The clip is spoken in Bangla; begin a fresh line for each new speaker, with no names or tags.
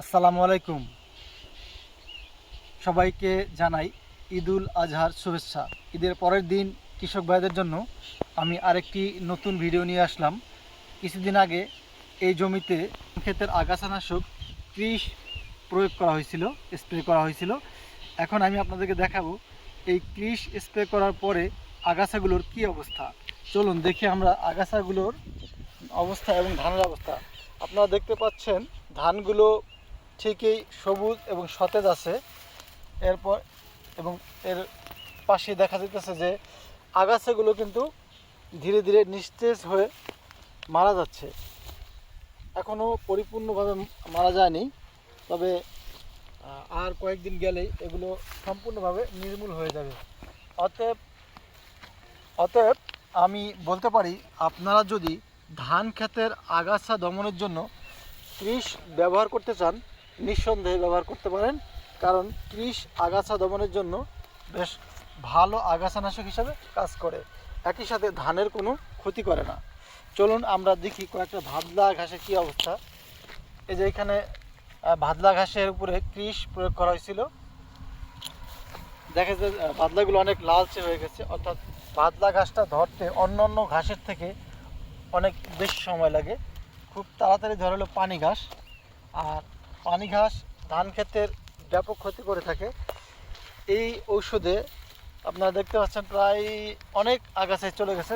আসসালামু আলাইকুম। সবাইকে জানাই ঈদুল আজহার শুভেচ্ছা। ঈদের পরের দিন কৃষক ভাইদের জন্য আমি আরেকটি নতুন ভিডিও নিয়ে আসলাম। কিছুদিন আগে এই জমিতে ক্ষেতের আগাছানাশক ত্রিশ প্রয়োগ করা হয়েছিল, স্প্রে করা হয়েছিল। এখন আমি আপনাদেরকে দেখাবো এই ক্রিস স্প্রে করার পরে আগাছাগুলোর কি অবস্থা। চলুন দেখি আমরা আগাছাগুলোর অবস্থা এবং ধানের অবস্থা। আপনারা দেখতে পাচ্ছেন, ধানগুলো ঠিকই সবুজ এবং সতেজ আছে। এরপর এবং এর পাশে দেখা যেতেছে যে আগাছাগুলো কিন্তু ধীরে ধীরে নিস্তেজ হয়ে মারা যাচ্ছে। এখনও পরিপূর্ণভাবে মারা যায়নি, তবে আর কয়েকদিন গেলেই এগুলো সম্পূর্ণভাবে নির্মূল হয়ে যাবে। অতএব অতএব আমি বলতে পারি, আপনারা যদি ধান ক্ষেতের আগাছা দমনের জন্য ত্রিশ ব্যবহার করতে চান নিঃসন্দেহে ব্যবহার করতে পারেন। কারণ ত্রিশ আগাছা দমনের জন্য বেশ ভালো আগাছানাশক হিসাবে কাজ করে। একই সাথে ধানের কোনো ক্ষতি করে না। চলুন আমরা দেখি কয়েকটা ভাদলা ঘাসের কী অবস্থা। এই যে এখানে ভাদলা ঘাসের উপরে ক্রিস প্রয়োগ করা হয়েছিল। দেখা যায় ভাদলাগুলো অনেক লালচে হয়ে গেছে। অর্থাৎ ভাদলা ঘাসটা ধরতে অন্য অন্য ঘাসের থেকে অনেক বেশি সময় লাগে। খুব তাড়াতাড়ি ধরে হলো পানি ঘাস। আর পানি ঘাস, ধান ক্ষেতের ব্যাপক ক্ষতি করে থাকে। এই ঔষধে আপনারা দেখতে পাচ্ছেন প্রায় অনেক আগাছায় চলে গেছে।